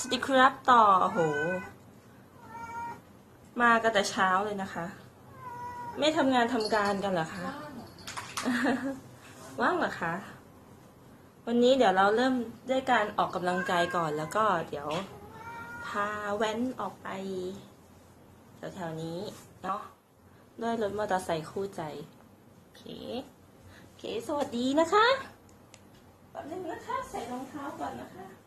สวัสดีครับต่อโห มากันแต่เช้าเลยนะคะ ไม่ทำงานทำการกันเหรอคะว่างเหรอคะ วันนี้เดี๋ยวเราเริ่มด้วยการออกกำลังกายก่อนแล้วก็เดี๋ยวพาแว้นออกไปแถวๆนี้เนาะด้วยรถมอเตอร์ไซค์คู่ใจ โอเค โอเค สวัสดีนะคะแป๊บนึงนะคะ ใส่รองเท้าก่อนนะคะเอ๊ะ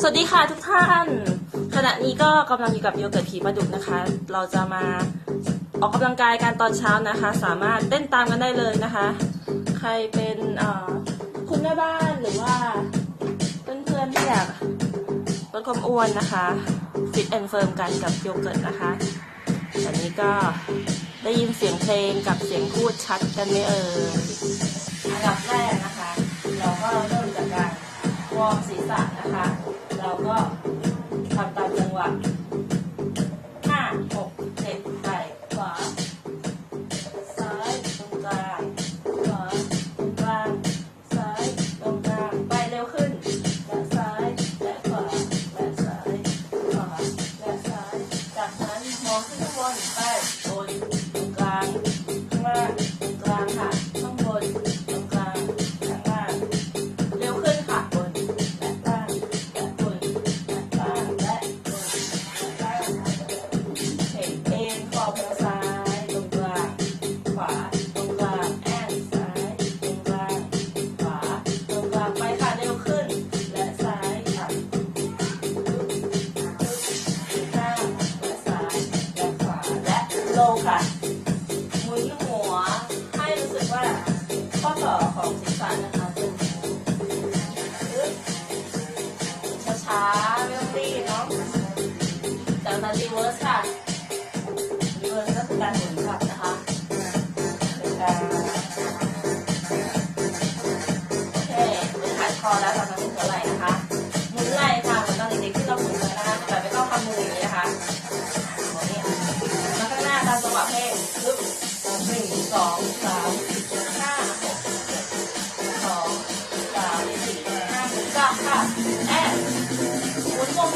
สวัสดีค่ะทุกท่าน ขณะนี้ก็กำลังอยู่กับโยเกิร์ตผีปลาดุกนะคะ เราจะมาออกกำลังกายกันตอนเช้านะคะ สามารถเต้นตามกันได้เลยนะคะ ใครเป็นคุณแม่บ้านหรือว่าเพื่อนๆที่อยากลดความอ้วนนะคะฟิตแอนด์เฟิร์มกันกับโยเกิร์ตนะคะตอนนี้ก็ได้ยินเสียงเพลงกับเสียงพูดชัดกันไหมเอ่ยอันดับแรก วอร์มศีรษะนะคะ เราก็ทำตามจังหวะ ค่ะหมุนหัวให้รู้สึกว่าข้อต่อของศีรษะนะคะเป็นช้าๆไม่ต้องรีบเนาะจากนั้นรีเวิร์สค่ะรีเวิร์สก็คือการหมุนกลับนะคะเป็นการโอเคเป็นขาดคอแล้วตอนนั้นถึงไหล่นะคะหมุนไหล่ค่ะเหมือนตอนเด็กๆที่เราหมุนเลยนะคะแต่ไม่ต้องทำมืออย่างนี้นะคะ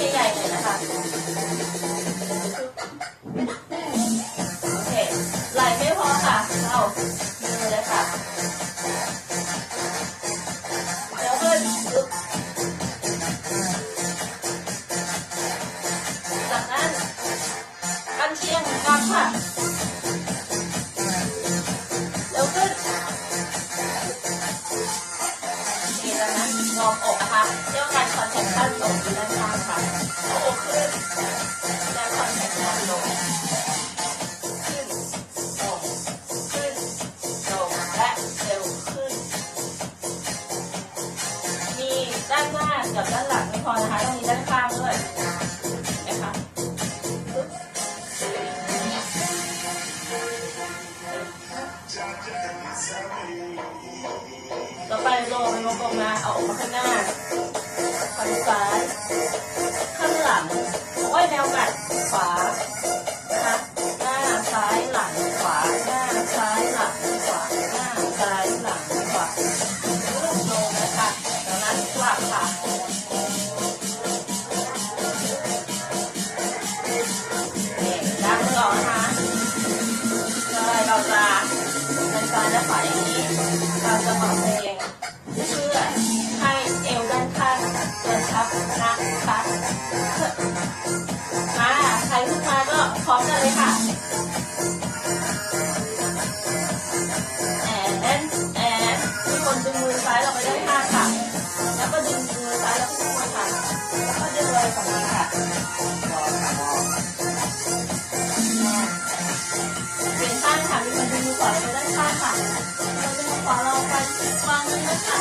หมุนวงใหญ่ๆเลยนะคะโอเคไหล่ไม่พอค่ะเรามือเลยค่ะเดี๋ยวขึ้นจากนั้นกันเชียงกลางค่ะเร็วขึ้นนี่จากนั้นงอบอกนะคะเรียกว่าการคอนแทคชั่นลงด้านข้าง ค่ะเอาอกขึ้นและคอนแทคชั่นลงขึ้นลงขึ้นลงและเร็วขึ้น มีด้านหน้ากับด้านหลังไม่พอนะคะต้องมีด้านข้างด้วยนะคะต่อไปโรยมงกลมนะเอาออกมาข้างหน้า ข้างซ้าย ข้างหลัง โอ้ยแนวกัดขวานะคะหน้าซ้ายหลังขวา หน้าซ้ายหลังขวา หน้าซ้ายหลังขวาลงนะคะจากนั้นกลับค่ะนี่ล้างมือนะคะเลยเราจะเป็นซ้ายและขวายนี้เราจะบอกเพลง วางมือนะคะ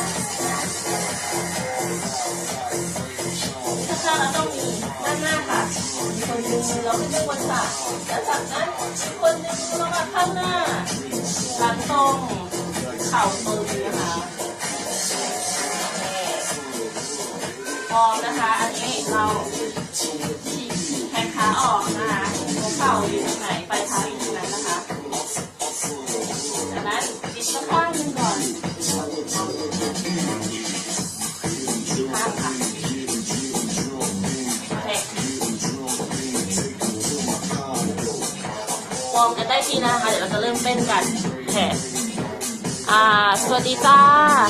ข้างๆเราต้องมีด้านหน้าค่ะมีคนดึงมือเราขึ้นไปบนค่ะแล้วจากนั้นคนดึงมือเรามาข้างหน้าหลังตรงเข่าตรงนะคะพร้อมนะคะ อันนี้เราฉีกแขนขาออกนะคะเข่าอยู่ตรงไหนปลายเท้าอยู่ตรงนั้นนะคะจากนั้นปิดสักข้างหนึ่งก่อน ทีนะคะ เดี๋ยวเราจะเริ่มเต้นกันแหมอ่า สวัสดีจ้า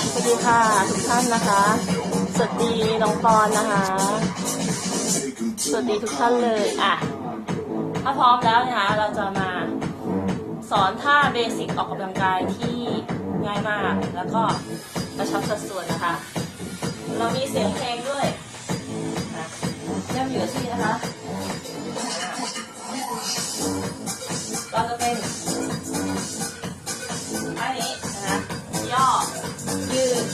สวัสดีค่ะ ทุกท่านนะคะ สวัสดีน้องปอนนะคะ สวัสดีทุกท่านเลย อะ ถ้าพร้อมแล้วนะคะ เราจะมาสอนท่าเบสิกออกกำลังกายที่ง่ายมาก แล้วก็กระชับสัดส่วนนะคะ เรามีเสียงเพลงด้วยนะย่ำอยู่ที่นะคะ เราจะเป็นท่านี้นะคะย่อ ยืด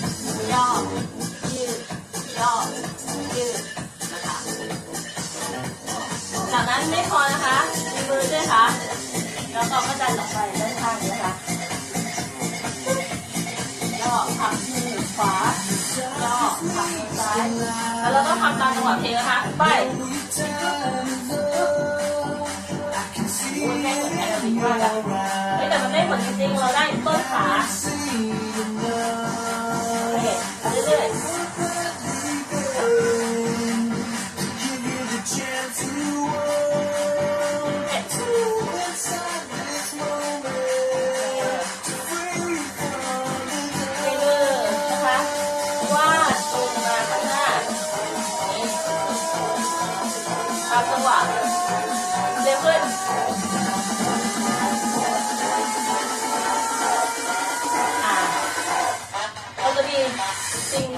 ย่อ ยืด ย่อ ยืดนะคะจากนั้นไม่พอนะคะมีมือด้วยค่ะ แล้วก็ก็ดันออกไปด้านข้างนะคะ ย่อผักมือขวา ย่อผักมือซ้าย แล้วเราต้องทำตามจังหวะเพลงนะคะ ไป มากอะแต่มันได้ผลจริงๆเราได้ต้นขา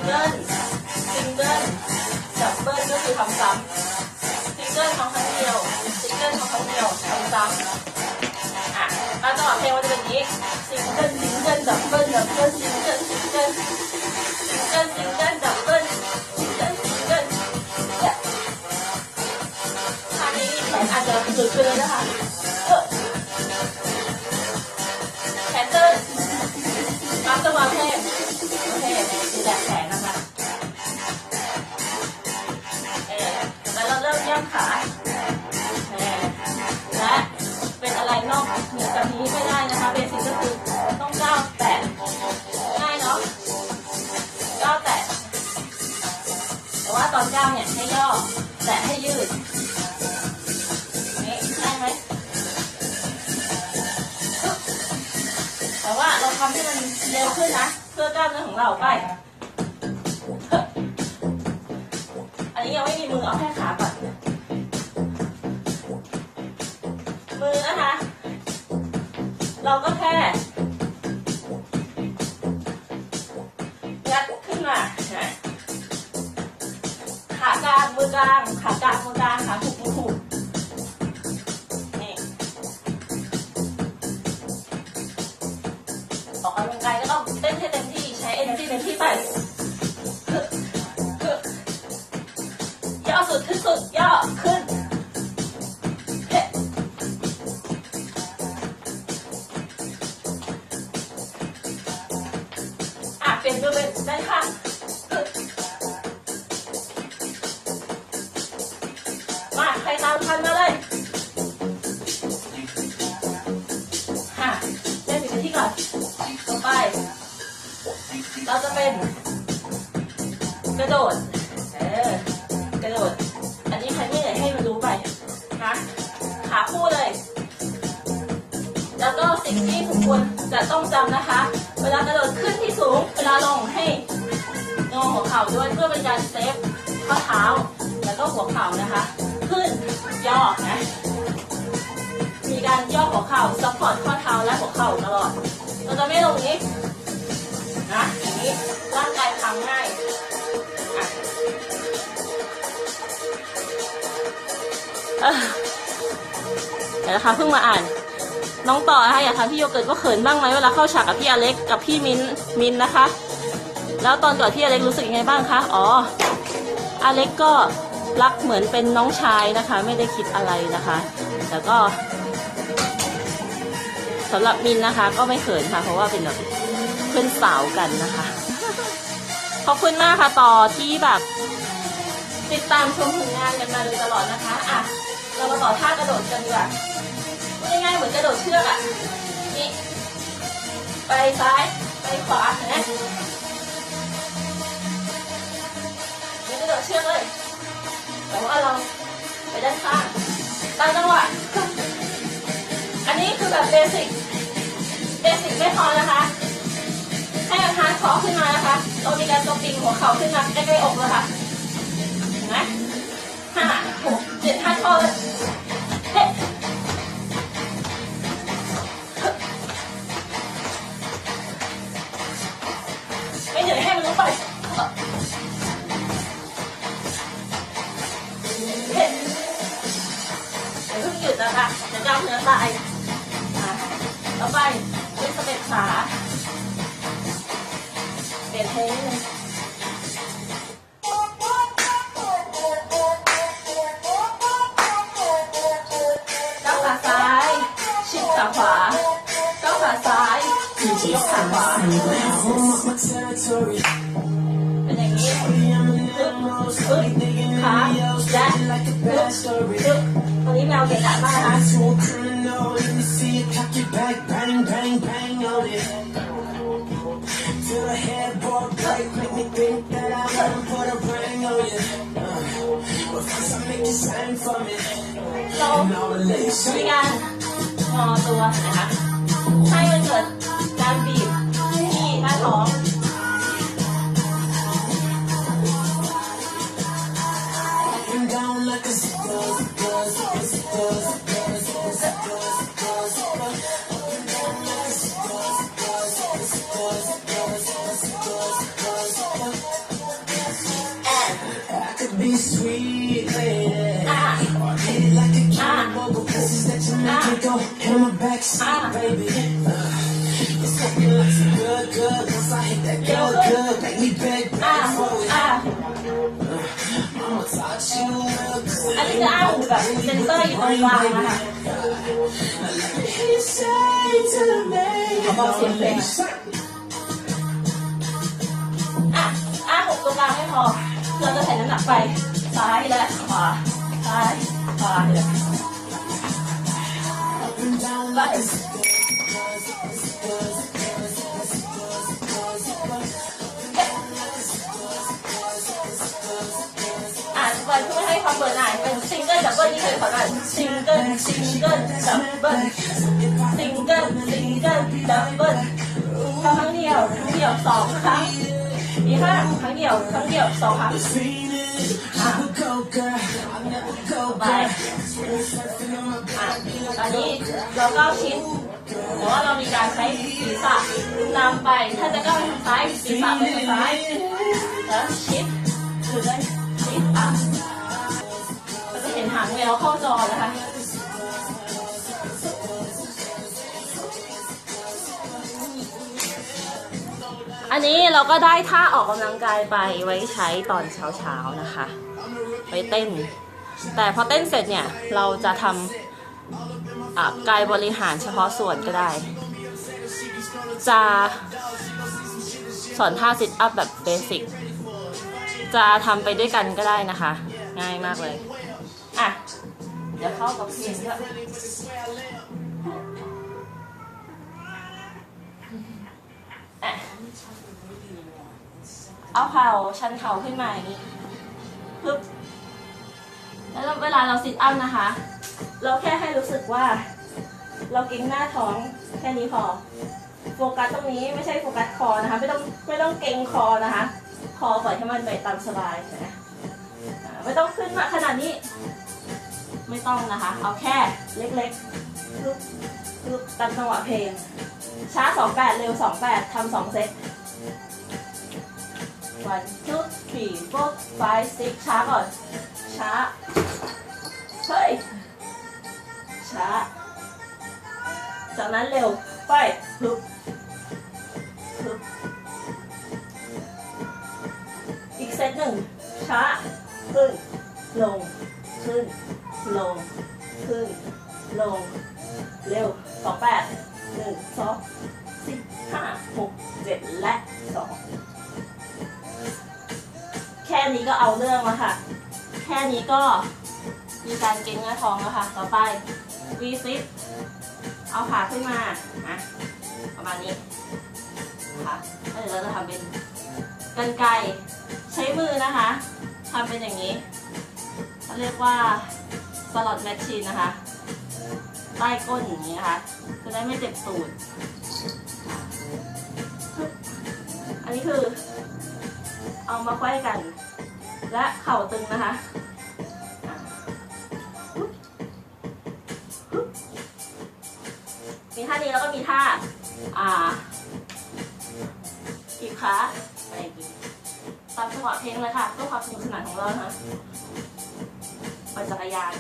เกิลซิงเกิลดับเบิลก็คือทำซ้ำซิงเกิลทำครั้งเดียวซิงเกิลทำครั้งเดียวทำซ้ำอะตามจังหวะเพลงมันจะเป็นอย่างนี้ซิงเกิลซิงเกิลดับเบิลดับเบิลซิงเกิลซิงเกิลซิงเกิลซิงเกิลดับเบิลซิงเกิลซิงเกิลเนี่ยท่านี้แขนอาจจะหลุดไปเลยนะคะ อะไรนอกเหนือจากนี้ไม่ได้นะคะเบสิกก็คือต้องก้าวแตะง่ายเนาะก้าวแตะแต่ว่าตอนก้าวเนี่ยให้ย่อแตะให้ยืดนี่ได้ไหมแต่ว่าเราทำให้มันเร็วขึ้นนะเพื่อกล้ามเนื้อของเราไปอันนี้ยังไม่มีมือเอาแค่ขา ข กระโดด เออ กระโดด อันนี้ใครไม่เหนื่อยให้มันรู้ไปนะขาคู่เลย แล้วก็สิ่งที่ทุกคนจะต้องจำนะคะ เวลากระโดดขึ้นที่สูง เวลาลงให้งอหัวเข่าด้วยเพื่อเป็นการเซฟข้อเท้า แล้วก็หัวเข่านะคะ ขึ้นย่อนะ มีการย่อหัวเข่าซัพพอร์ตข้อเท้าและหัวเข่าตลอดเราจะไม่ลงนี้นะอย่างนี้ร่างกายพังง่าย เดี๋ยวนะคะเพิ่งมาอ่าน น้องต่อนะคะอยากถามพี่โยเกิร์ตว่าเขินบ้างไหมเวลาเข้าฉากกับพี่อเล็กกับพี่มินมินนะคะ แล้วตอนก่อนพี่อเล็กรู้สึกยังไงบ้างคะอ๋ออเล็กก็รักเหมือนเป็นน้องชายนะคะ ไม่ได้คิดอะไรนะคะแต่ก็สำหรับมินนะคะ ก็ไม่เขินค่ะ เพราะว่าเป็นแบบเพื่อนสาวกันนะคะ ขอบคุณมากค่ะต่อที่แบบ ติดตามชมผลงานกันมาโดยตลอดนะคะ อะ เรามาต่อท่ากระโดดกันดีกว่าพูดง่ายๆเหมือนกระโดดเชือกอะ นี่ ไปซ้าย ไปขวาเห็นไหมนี่กระโดดเชือกเลย แต่ว่าเราไปด้านข้างตามจังหวะ อันนี้คือแบบเบสิก เบสิกไม่พอนะคะ ให้มันฮาร์ดคอขึ้นมานะคะ เรามีการตบปิงหัวเข่าขึ้นมาใกล้ๆอกเลยค่ะ ไหมห้าหกเจ็ดฮาร์ดคอเลยเฮ้ไม่เหนื่อยให้มันลุกไปเฮ้อย่าเพิ่งหยุดนะคะเดี๋ยวกล้ามเนื้อตายต่อไปเป็นสเต็ปขาเปลี่ยนเพลงามีการงอตัวนะคะให้มันเกิดการบีบ ที่หน้าท้อง แบบเซนเตอร์อยู่ตรงกลางนะคะ You say to me, เขาบอกเสียงเพลงอะอะหกตัวกลางไม่พอ เราจะใส่น้ำหนักไปซ้ายและขวาซ้ายขวาเลยไอให้ความเบื่อหน่ายเป็นซิงเกิลดับเบิลนี่เคยขอหน่อยซิงเกิลซิงเกิลดับเบิลซิงเกิลซิงเกิลดับเบิลครั้งเดียวครั้งเดียวสองครั้งอีกห้าครั้งเดียวครั้งเดียวสองครั้ง I would go, girl. I never go, ไปอะตอนนี้เราก้าวชิดแต่ว่าเรามีการใช้ศีรษะนำไป ถ้าจะก้าวไปทางซ้ายศีรษะไปทางซ้ายแล้วชิดหรือได้ชิดอะาจะเห็นหางแมวเข้าจอนะคะอันนี้เราก็ได้ท่าออกกำลังกายไปไว้ใช้ตอนเช้าๆนะคะไปเต้น แต่พอเต้นเสร็จเนี่ย เราจะทำะกายบริหารเฉพาะส่วนก็ได้ จะสอนท่าซิทอัพแบบเบสิกจะทำไปด้วยกันก็ได้นะคะ ง่ายมากเลย อะ เดี๋ยวเข้ากับเพลงด้วยอะเอาเข่าชันเข่าขึ้นมาอย่างนี้ปึ๊บแล้วเวลาเราซิทอัพนะคะ เราแค่ให้รู้สึกว่า เราเก่งหน้าท้องแค่นี้พอ โฟกัสตรงนี้ไม่ใช่โฟกัสคอนะคะ ไม่ต้องไม่ต้องเก่งคอนะคะ คอปล่อยให้มันไปตามสบายนะไม่ต้องขึ้นมาขนาดนี้ ไม่ต้องนะคะ เอาแค่เล็กๆลุกลุกตามจังหวะเพลง ช้าสองแปดเร็วสองแปดทำสองเซต one two three four five six ช้าก่อน ช้า เฮ้ย ช้า จากนั้นเร็ว ไปฮึบฮึบอีกเซตหนึ่ง ช้า ขึ้น ลง ขึ้น ลง ขึ้น ลง เร็วสองแปดหนึ่งสองสี่ห้าหกเจ็ดและสองแค่นี้ก็เอาเรื่องแล้วค่ะ แค่นี้ก็มีการเก่งหน้าท้องแล้วค่ะ ต่อไป V sit เอาขาขึ้นมานะประมาณนี้ค่ะแล้วเดี๋ยวเราจะทำเป็นกันไกใช้มือนะคะทำเป็นอย่างนี้เขาเรียกว่า สลอตแมชชีนนะคะ ใต้ก้นอย่างนี้นะคะ จะได้ไม่เจ็บตูด อันนี้คือ เอามาไขว้กัน และเข่าตึงนะคะมีท่านี้แล้วก็มีท่า อ่าอีกขาอะไรอีกตามจังหวะเพลงเลยค่ะเพื่อความสนุกสนานของเรานะคะปั่นจักรยาน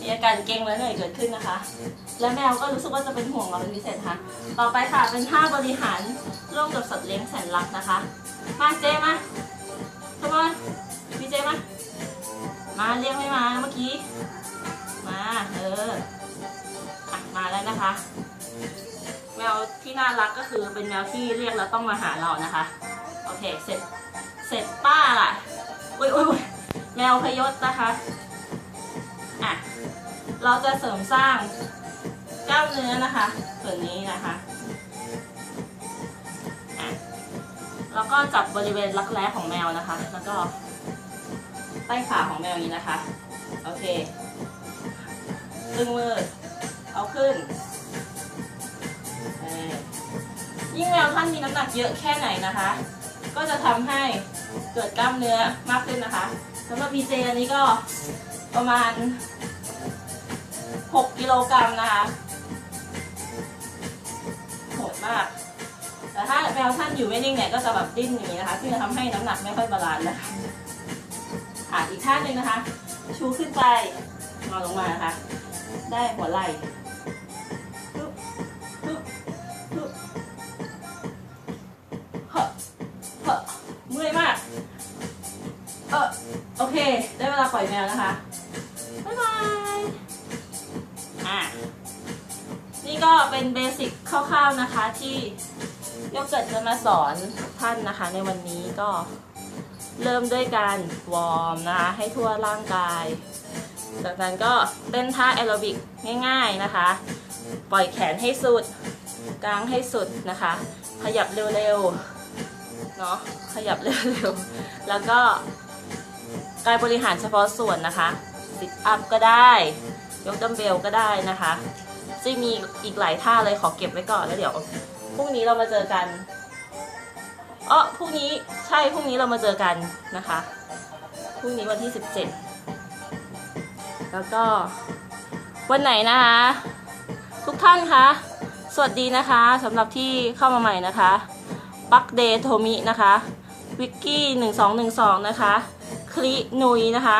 มีอาการเกร็งและเหนื่อยเกิดขึ้นนะคะ และแมวก็รู้สึกว่าจะเป็นห่วงเราเป็นพิเศษค่ะ ต่อไปค่ะเป็นท่าบริหารร่วมกับสัตว์เลี้ยงแสนรักนะคะ มาเจมาทำไมพี่เจมามาเรียกไม่มาเมื่อกี้ มาเอออมาแล้วนะคะ แมวที่น่ารักก็คือเป็นแมวที่เรียกแล้วต้องมาหาเรานะคะ โอเค เสร็จ เสร็จป้าล่ะอุ้ยอุ้ยอุ้ยแมวพยศนะคะอะเราจะเสริมสร้างกล้ามเนื้อนะคะ ส่วนนี้นะคะอะแล้วก็จับบริเวณรักแร้ของแมวนะคะ แล้วก็ใต้ขาของแมวนี้นะคะ โอเค ดึงมือ เอาขึ้น ยิ่งแมวท่านมีน้ำหนักเยอะแค่ไหนนะคะ ก็จะทำให้เกิดกล้ามเนื้อมากขึ้นนะคะสำหรับพีเจอันนี้ก็ประมาณ 6 กิโลกรัมนะคะโหดมาก แต่ถ้าแมวท่านอยู่ไม่นิ่งเนี่ยก็จะแบบดิ้นอย่างนี้นะคะซึ่งจะทำให้น้ำหนักไม่ค่อยบาลานซ์นะคะอะอีกท่าหนึ่งนะคะ ชูขึ้นไปนอนลงมานะคะ ได้หัวไหล่ เวลาปล่อยแมวนะคะ บ๊ายบาย อะ นี่ก็เป็นเบสิกคร่าวๆนะคะที่โยเกิร์ตจะมาสอนท่านนะคะ ในวันนี้ก็เริ่มด้วยการวอร์มนะคะให้ทั่วร่างกาย จากนั้นก็เต้นท่าแอโรบิกง่าย ๆนะคะ ปล่อยแขนให้สุดกางให้สุดนะคะ ขยับเร็วๆ เนาะขยับเร็วๆ แล้วก็ การบริหารเฉพาะส่วนนะคะซิทอัพก็ได้ ยกดัมเบลก็ได้นะคะซึ่งมีอีกหลายท่าเลยขอเก็บไว้ก่อนแล้วเดี๋ยวพรุ่งนี้เรามาเจอกันอ๋อพรุ่งนี้ใช่พรุ่งนี้เรามาเจอกันนะคะพรุ่งนี้วันที่ 17 แล้วก็วันไหนนะคะ ทุกท่านคะสวัสดีนะคะสำหรับที่เข้ามาใหม่นะคะปักเดย์โทมินะคะวิกกี้หนึ่งสองหนึ่งสองนะคะ คลินุยนะคะ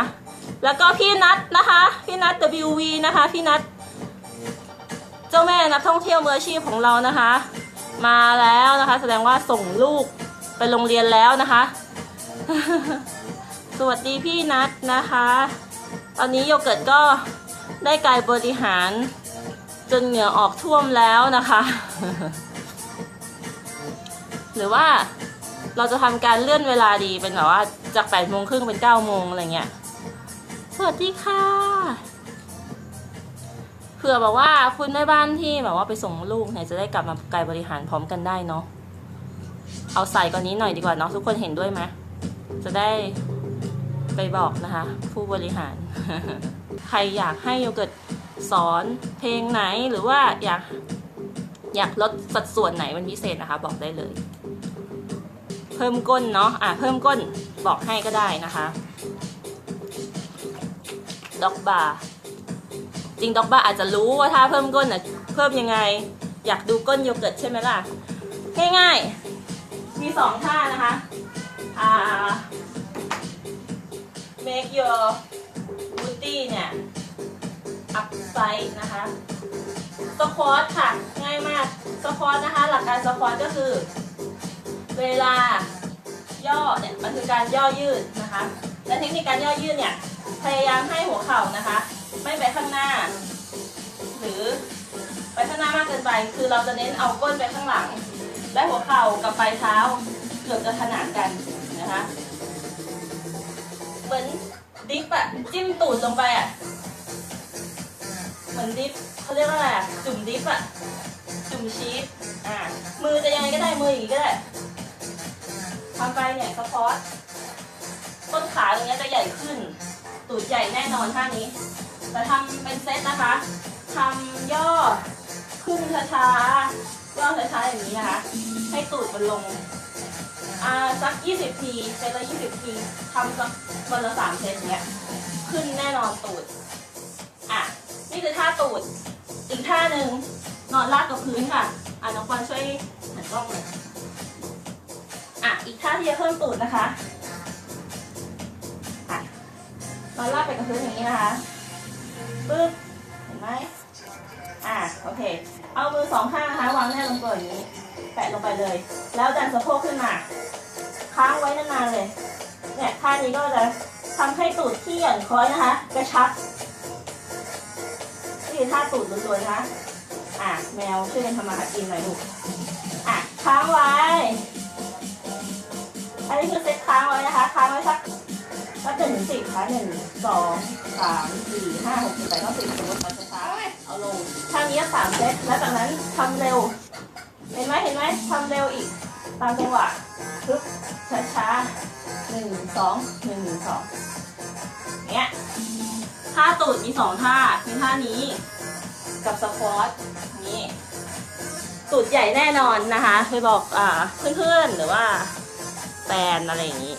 แล้วก็พี่นัทนะคะ พี่นัท WV นะคะ พี่นัท เจ้าแม่นักท่องเที่ยวมืออาชีพของเรานะคะ มาแล้วนะคะ แสดงว่าส่งลูกไปโรงเรียนแล้วนะคะ สวัสดีพี่นัทนะคะ ตอนนี้โยเกิร์ตก็ได้กายบริหาร จนเหงื่อออกท่วมแล้วนะคะ หรือว่า เราจะทำการเลื่อนเวลาดีเป็นแบบว่าจาก8โมงครึ่งเป็น9โมงอะไรเงี้ยสวัสดีค่ะเผื่อแบบว่าคุณแม่บ้านที่แบบว่าไปส่งลูกเนี่ยจะได้กลับมาไกายบริหารพร้อมกันได้เนาะเอาใส่กว่านี้หน่อยดีกว่าเนาะทุกคนเห็นด้วยไหมจะได้ไปบอกนะคะ ผู้บริหาร ใครอยากให้โยเกิร์ตสอนเพลงไหนหรือว่าอยากอยากลดสัดส่วนไหนเป็นพิเศษนะคะ บอกได้เลย เพิ่มก้นเนาะอะเพิ่มก้นบอกให้ก็ได้นะคะด็อกบาร์จริงด็อกบาร์อาจจะรู้ว่าถ้าเพิ่มก้นอะเพิ่มยังไง อยากดูก้นโยเกิร์ตใช่ไหมล่ะ ง่ายๆ มีสองท่านะคะอ่า make your booty เนี่ย up side นะคะสควอตค่ะ ง่ายมากสควอตนะคะ หลักการสควอตก็คือ เวลาย่อเนี่ยมันคือการย่อยืดนะคะ และเทคนิคการย่อยืดเนี่ยพยายามให้หัวเข่านะคะ ไม่ไปข้างหน้า หรือไปข้างหน้ามากเกินไป คือเราจะเน้นเอาก้นไปข้างหลัง และหัวเข่ากับปลายเท้าเกือบจะขนานกันนะคะ เหมือนดิฟอะจิ้มตูดลงไปอะเหมือนดิฟเขาเรียกว่าอะไรอะจุ่มดิฟอะจุ่มชีสอ่ามือจะยังไงก็ได้มืออย่างนี้ก็ได้ำไปเนี่ยสปอร์ตต้นขาตรงนี้จะใหญ่ขึ้น ตูดใหญ่แน่นอนท่านี้ แต่ทำเป็นเซตนะคะทำย่อขึ้นช้าๆย่อช้าๆอย่างนี้นะคะ ให้ตูดมันลงอ่าสัก 20 ทีเซตละ 20 ทีทำสักวันละ 3 เซตเนี้ย ขึ้นแน่นอนตูด อะ นี่คือท่าตูด อีกท่าหนึ่งนอนราบกับพื้นค่ะ อะน้องควานช่วยหันกล้องเลย อะอีกท่าที่จะเพิ่มตูดนะคะอะนอนราบไปกับพื้นอย่างนี้นะคะปึ๊บเห็นไหมอะโอเค เอามือสองข้างนะคะวางแน่นลงตัวอย่างนี้ แปะลงไปเลย แล้วดันสะโพกขึ้นมาค้างไว้นานๆเลยเนี่ยท่านี้ก็จะทำให้ตูดที่หย่อนคล้อยนะคะ กระชับนี่คือท่าตูดล้วนๆนะคะอะแมวช่วยกันทำมาหากินหน่อยลูกอะค้างไว้ อันนี้คือเซตค้างไว้นะคะ ค้างไว้สักสักหนึ่งถึงสิบค่ะหนึ่งสองสามสี่ห้าหกเจ็ดแปดเก้าสิบสมมติมันจะช้างเอาลงท่านี้สามเซตแล้วจากนั้นทำเร็ว เห็นไหมเห็นไหมทำเร็วอีก ตามจังหวะปึ๊บช้าช้าหนึ่งสองหนึ่งสองเนี้ยท่าตูดมีสองท่าคือท่านี้ กับสควอตนี้ตูดใหญ่แน่นอนนะคะไปบอกอ่าเพื่อนๆหรือว่า แฟนอะไรอย่างนี้